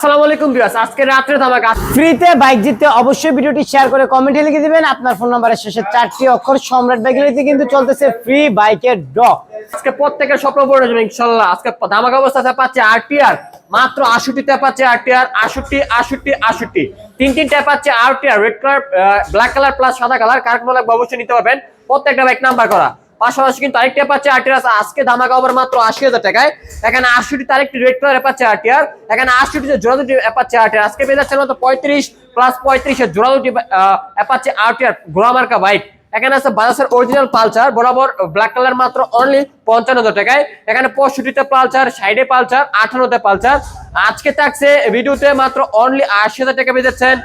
আসসালামু আলাইকুম ভিউয়ার্স আজকে রাত্রে ধামাকা ফ্রিতে বাইক জিততে অবশ্যই ভিডিওটি শেয়ার করে কমেন্টে লিখে দিবেন। আপনার ফোন নাম্বারের শেষে চারটি অক্ষর সম্রাট কিন্তু চলতেছে ফ্রি বাইকের ড্র আজকে প্রত্যেকের স্বপ্ন পূরণ হয়ে ইনশাল্লাহ। আজকে ধামাকা অবস্থাতে পাচ্ছে আরটিআর মাত্র আষট্টিতে পাচ্ছে আরটিআর আষট্টি আষট্টি আষট্টি। তিন তিনটা পাচ্ছে RTR red colour black colour plus সাদা কালার কার কোনো অবশ্যই নিতে পারবেন। প্রত্যেকটা বাইক নাম্বার করা। পাশাপাশি কিন্তু আরেকটা পাচ্ছে আরটিআর আজকে ধামাকা ওভার মাত্র আশি হাজার টাকায়। এখানে আটষট্টি আরেকটি রেড কালার পাচ্ছে আরটিআর এখানে আটষট্টিতে জোড়া দুটি পাচ্ছে আরটিআর আজকে পেয়ে যাচ্ছে মাত্র পঁয়ত্রিশ প্লাস পঁয়ত্রিশের জোড়া দুটি পাচ্ছে আরটিআর ঘোড়া মার্কা বাইক এখানে আছে বাজাজের অরিজিনাল পালচার বরাবর ব্ল্যাক কালার মাত্র অনলি পঞ্চান্ন হাজার টাকায়। এখানে পঁয়ষট্টিতে পালচার সাইডে পালচার আঠারোতে পালচার আজকে থাকছে ভিডিওতে মাত্র অনলি আশি হাজার টাকা পেয়ে যাচ্ছেন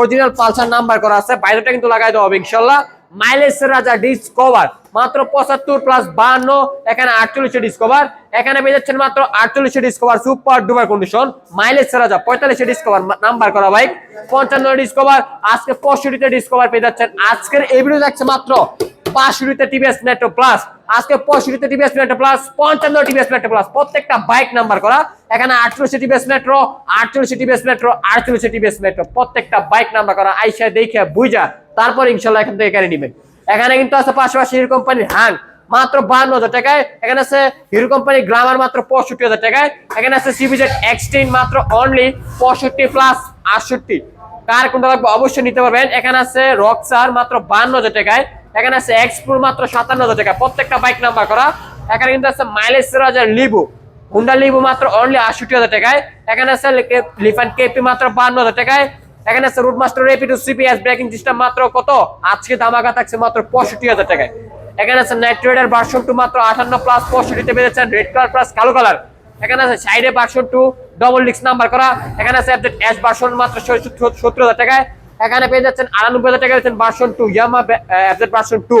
অরিজিনাল পালচার নাম্বার করা আছে। বাইরেটা কিন্তু লাগাই দেওয়া হবে, ইনশাল্লাহ। মাইলেজ রাজা ডিসকভার মাত্র পঁচাত্তর প্লাস বান্ন এখানে আটচল্লিশে ডিসকভার এখানে পেয়ে যাচ্ছেন মাত্র আটচল্লিশে Discover super duper condition mileage রাজা পঁয়তাল্লিশে ডিসকভার নাম্বার করা বাইক পঞ্চান্ন ডিসকভার আজকে পঁয়ষট্টিতে ডিসকভার পেয়ে যাচ্ছেন, আজকের এই ভিডিও যাচ্ছে মাত্র পাঁচশোটিতে টিভিএস নেটো প্লাস আজকে পঁয়ষট্টিতে টিভিএস মেট্রো প্লাস পঞ্চান্ন টিভিএস মেট্রো প্লাস প্রত্যেকটা বাইক নাম্বার করা। এখানে TVS Metro TVS Metro TVS Metro প্রত্যেকটা বাইক নাম্বার করা। আইসা দেখে বুঝা। তারপর ইনশাল্লাহ এখান থেকে নেবেন এখানে কিন্তু আছে পাশাপাশি হিরো কোম্পানির হ্যাং মাত্র বান্ন হাজার টাকায়। এখানে আছে হিরো কোম্পানি গ্রামার মাত্র পঁয়ষট্টি হাজার টাকায়। এখানে আছে সিবিজেড এক্সটেন মাত্র অনলি পঁয়ষট্টি প্লাস আটষট্টি। কার কোনটা লাগবে? অবশ্যই নিতে পারবেন। এখানে আছে রক্সার মাত্র বান্ন হাজার টাকায়। এখানে আছে এক্সপ্লোর মাত্র সাতান্ন হাজার টাকা। প্রত্যেকটা বাইক নাম্বার করা। এখানে কিন্তু আছে মাইলেজ হাজার লিবু হুন্ডা লিবু মাত্র অনলি আটষট্টি হাজার টাকায়। এখানে আছে লিফান কেপি মাত্র বান্ন হাজার টাকায়। এখানে আছে রুট মাস্টার রেপিড সিপিএস ব্রেকিং সিস্টেম মাত্র কত? আজকে ধামাকা থাকছে মাত্র পঁয়ষট্টি হাজার টাকায়। এখানে আছে নাইট রাইডার ভার্সন টু মাত্র আঠান্ন প্লাস পঁয়ষট্টিতে পেয়েছেন রেড কালার প্লাস কালো কালার এখানে আছে সাইডে version two double disc number করা। এখানে আছে এস ভার্সন মাত্র সত্তর হাজার টাকায়। এখানে পেয়ে যাচ্ছেন আটানব্বই হাজার টাকা version two Yamaha version two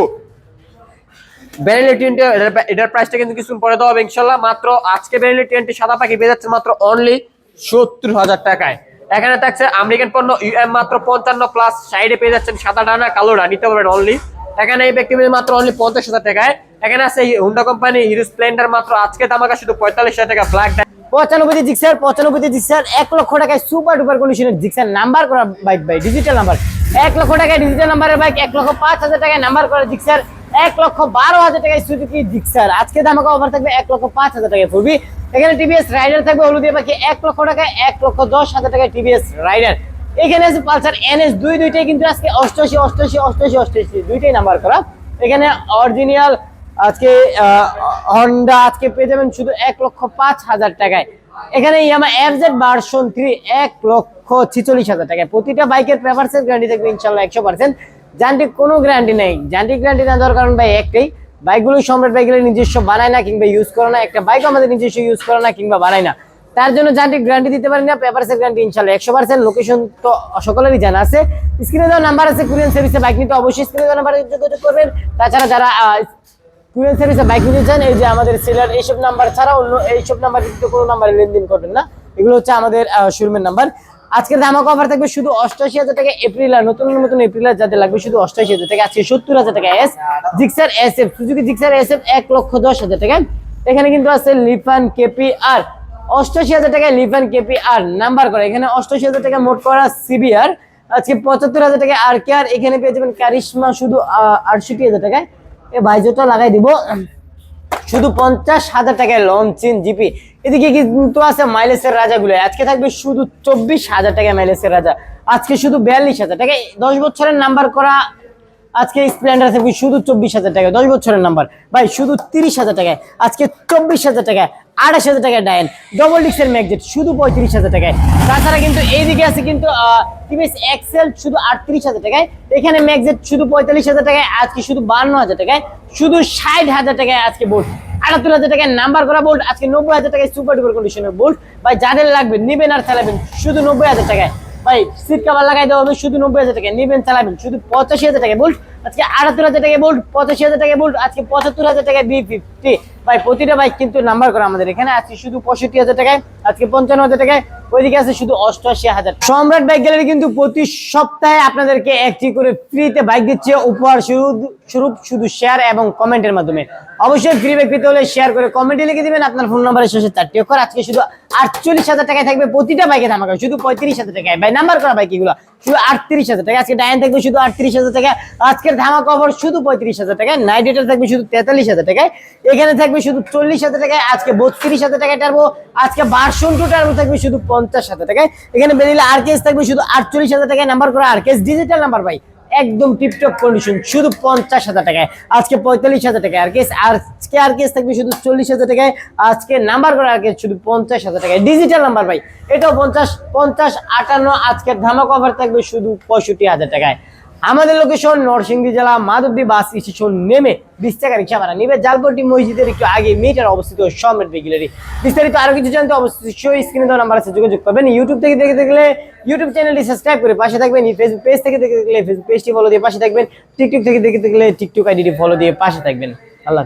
সত্তর হাজার টাকায়। এখানে আমেরিকান পণ্য মাত্র পঞ্চান্ন প্লাস সাইডে পেয়ে যাচ্ছেন সাদা কালো অনলি এখানে এই ব্যক্তি মাত্র অনলি পঞ্চাশ হাজার টাকায়। এখানে আছে হুন্ডা কোম্পানি হিরো স্প্লেন্ডার মাত্র আজকে দামাকা শুধু পঁয়তাল্লিশ হাজার টাকা ব্ল্যাক পঁচানব্বই জিক্সার পঁচানব্বই জিক্সার, এক লক্ষ টাকায় সুপার ডুপার কন্ডিশনের জিক্সার নাম্বার করা বাইক ভাই ডিজিটাল নাম্বার এক লক্ষ টাকায় ডিজিটাল নাম্বারের বাইক এক লক্ষ পাঁচ হাজার টাকায় নাম্বার করা জিক্সার, এক লক্ষ বারো হাজার টাকায় সুজুকি জিক্সার। আজকে ধামাকা অফার থাকবে এক লক্ষ পাঁচ হাজার টাকায় ফুরবি এখানে টিভিএস রাইডার থাকবে হলুদিয়া পাখি এক লক্ষ টাকায় এক লক্ষ দশ হাজার টাকায় টিভিএস রাইডার এখানে আছে পালসার এনএস দুই দুইটাই কিন্তু আজকে অষ্টআশি অষ্টআশি অষ্টআশি অষ্টআশি, দুইটাই নাম্বার করা। এখানে অরিজিনাল আজকে হন্ডা আজকে পেয়ে যাবেন শুধু এক লক্ষ পাঁচ হাজার টাকায়। এখানে ইয়ামা এফজেড ভার্সন থ্রি এক লক্ষ ছিচল্লিশ হাজার টাকায়। প্রতিটা বাইকের পেপারসের গ্যারান্টি থাকবে ইনশাল্লাহ একশো পার্সেন্ট যান্ত্রিক কোনো গ্যারান্টি নেই। যান্ত্রিক গ্যারান্টি না দেওয়ার কারণ ভাই একটাই বাইকগুলো সম্রাট বাইকগুলো নিজস্ব বানায় না কিংবা ইউজ করে না। একটা বাইক আমাদের নিজস্ব ইউজ করে না কিংবা বানায় না। তার জন্য যান্ত্রিক গ্যারান্টি দিতে পারি না পেপারসের গ্যারান্টি ইনশাল্লাহ একশো পার্সেন্ট লোকেশন তো সকলেরই জানা আছে। স্ক্রিনে দেওয়া নাম্বার আছে কুরিয়ান সার্ভিসে বাইক নিতে অবশ্যই স্ক্রিনে দেওয়া নাম্বারে যোগাযোগ করবেন। তাছাড়া যারা কুরিয়ান সার্ভিসে বাইক নিতে চান, এই যে আমাদের সেলার এইসব নাম্বার ছাড়া অন্য এইসব নাম্বার কিন্তু কোনো নাম্বারে লেনদেন করবেন না। এগুলো হচ্ছে আমাদের শোরুমের নাম্বার আজকের ধামাকা অফার থাকবে শুধু হাজার টাকা এপ্রিল আর নতুন নতুন এপ্রিল আর লাগবে শুধু হাজার টাকা, আজকে সত্তর হাজার টাকা S Gixxer S F Suzuki Gixxer S F এক লক্ষ দশ হাজার টাকা। এখানে কিন্তু আছে লিফান কেপি আর অষ্টআশি হাজার টাকায় লিফান কেপি আর নাম্বার করে। এখানে অষ্টআশি হাজার টাকা মোট করা সিবিআর আজকে পঁচাত্তর হাজার টাকা আর কে আর এখানে পেয়ে যাবেন কারিশমা শুধু আটষট্টি হাজার টাকায়। এ বাইজোটা লাগাই দিব। শুধু পঞ্চাশ হাজার টাকায় লঞ্চিন জিপি এদিকে কিন্তু আছে মাইলেসের রাজাগুলো। আজকে থাকবে শুধু চব্বিশ হাজার টাকায় মাইলেসের রাজা। আজকে শুধু বিয়াল্লিশ হাজার টাকায়। দশ বছরের নাম্বার করা আজকে স্প্লেন্ডার থাকবে শুধু চব্বিশ হাজার টাকা দশ বছরের নাম্বার ভাই, শুধু তিরিশ হাজার টাকায়, আজকে চব্বিশ হাজার টাকায়, আড়াইশ হাজার টাকায় ডায়েল। ডবল ডিক্সের ম্যাগজেট শুধু পঁয়ত্রিশ হাজার টাকায়। তাছাড়া কিন্তু এইদিকে আছে কিন্তু এক্সেল শুধু আটত্রিশ হাজার টাকায়। এখানে ম্যাগজেট শুধু পঁয়তাল্লিশ হাজার টাকায়, আজকে শুধু বান্ন হাজার টাকায়। শুধু ষাট হাজার টাকায় আজকে বোল্ট আটাত্তর হাজার টাকায় নাম্বার করা বোল্ট আজকে নব্বই হাজার টাকায় সুপার ডুপার কন্ডিশনের বোল্ট ভাই, যাদের লাগবে, নিবেন আর চালাবেন শুধু নব্বই হাজার টাকায়। ভাই সিট কভার লাগাই দেওয়া হবে শুধু নব্বই হাজার টাকা। নিবেন, চালাবেন, শুধু পঁচাশি হাজার টাকা বোল্ট আজকে আটাত্তর হাজার টাকা বোল্ট পঁচাশি হাজার টাকা বোল্ট আজকে পঁচাত্তর হাজার টাকা বি ফিফটি ভাই, প্রতিটা বাইক কিন্তু নাম্বার করা আমাদের। এখানে আজকে শুধু পঁয়ষট্টি হাজার টাকায়, আজকে পঞ্চান্ন হাজার টাকায় ওইদিকে আছে শুধু অষ্টআশি হাজার সম্রাট বাইক গ্যালারি কিন্তু প্রতি সপ্তাহে আপনাদেরকে একটি করে ফ্রিতে বাইক দিচ্ছে। উপহার স্বরূপ শুধু শেয়ার এবং কমেন্টের মাধ্যমে। অবশ্যই ফ্রি ব্যাগ পেতে হলে শেয়ার করে কমেন্টে লিখে দিবেন। আপনার ফোন নাম্বারের শেষে চারটি অক্ষর। আজকে শুধু আটচল্লিশ হাজার টাকায় থাকবে প্রতিটা বাইকে ধামাকা। শুধু পঁয়ত্রিশ হাজার টাকায়। ভাই নাম্বার করা বাইক এগুলো শুধু আটত্রিশ হাজার টাকা আজকে ডায়ন থাকবে শুধু আটত্রিশ হাজার টাকা আজকের ধামাকা অফার শুধু পঁয়ত্রিশ হাজার টাকায়। নাইট রেটার থাকবে শুধু তেতাল্লিশ হাজার টাকায়। এখানে থাকবে শুধু চল্লিশ হাজার টাকায়। আজকে বত্রিশ হাজার টাকায় টারবো আজকে বারশন টু টারবো থাকবে শুধু পঞ্চাশ হাজার টাকায়। এখানে বেরিয়ে আর কেস থাকবে, শুধু আটচল্লিশ হাজার টাকায় নাম্বার করা আর কেস ডিজিটাল নাম্বার ভাই। একদম টিপটপ কন্ডিশন শুধু পঞ্চাশ হাজার টাকায়। আজকে পঁয়তাল্লিশ হাজার টাকায় আর কেস, আজকে আর কেস থাকবে শুধু চল্লিশ হাজার টাকায়। আজকে নাম্বার করে আর কেস শুধু পঞ্চাশ হাজার টাকায়। ডিজিটাল নাম্বার ভাই, এটাও পঞ্চাশ পঞ্চাশ, আটান্ন আজকে ধামাক অফার থাকবে শুধু পঁয়ষট্টি হাজার টাকায়। আমাদের লোকেশন নরসিংদী জেলা, মাধবদী বাস স্টেশন নেমে বিশ টাকা রিক্সা ভাড়া নেবে। জালপট্টি মসজিদের একটু আগে মেয়েটার অবস্থিত সম্রাট বেগুলারি বিস্তারিত আরও কিছু জানতে অবশ্যই স্ক্রিনে দেওয়া নাম্বার আছে, যোগাযোগ করবেন। ইউটিউব থেকে দেখে দেখলে ইউটিউব চ্যানেলটি সাবস্ক্রাইব করে পাশে থাকবেন। ফেসবুক পেজ থেকে দেখে দেখলে ফেসবুক পেজটি ফলো দিয়ে পাশে থাকবেন। টিকটক থেকে দেখে দেখলে টিকটক আইডিটি ফলো দিয়ে পাশে থাকবেন। আল্লাহ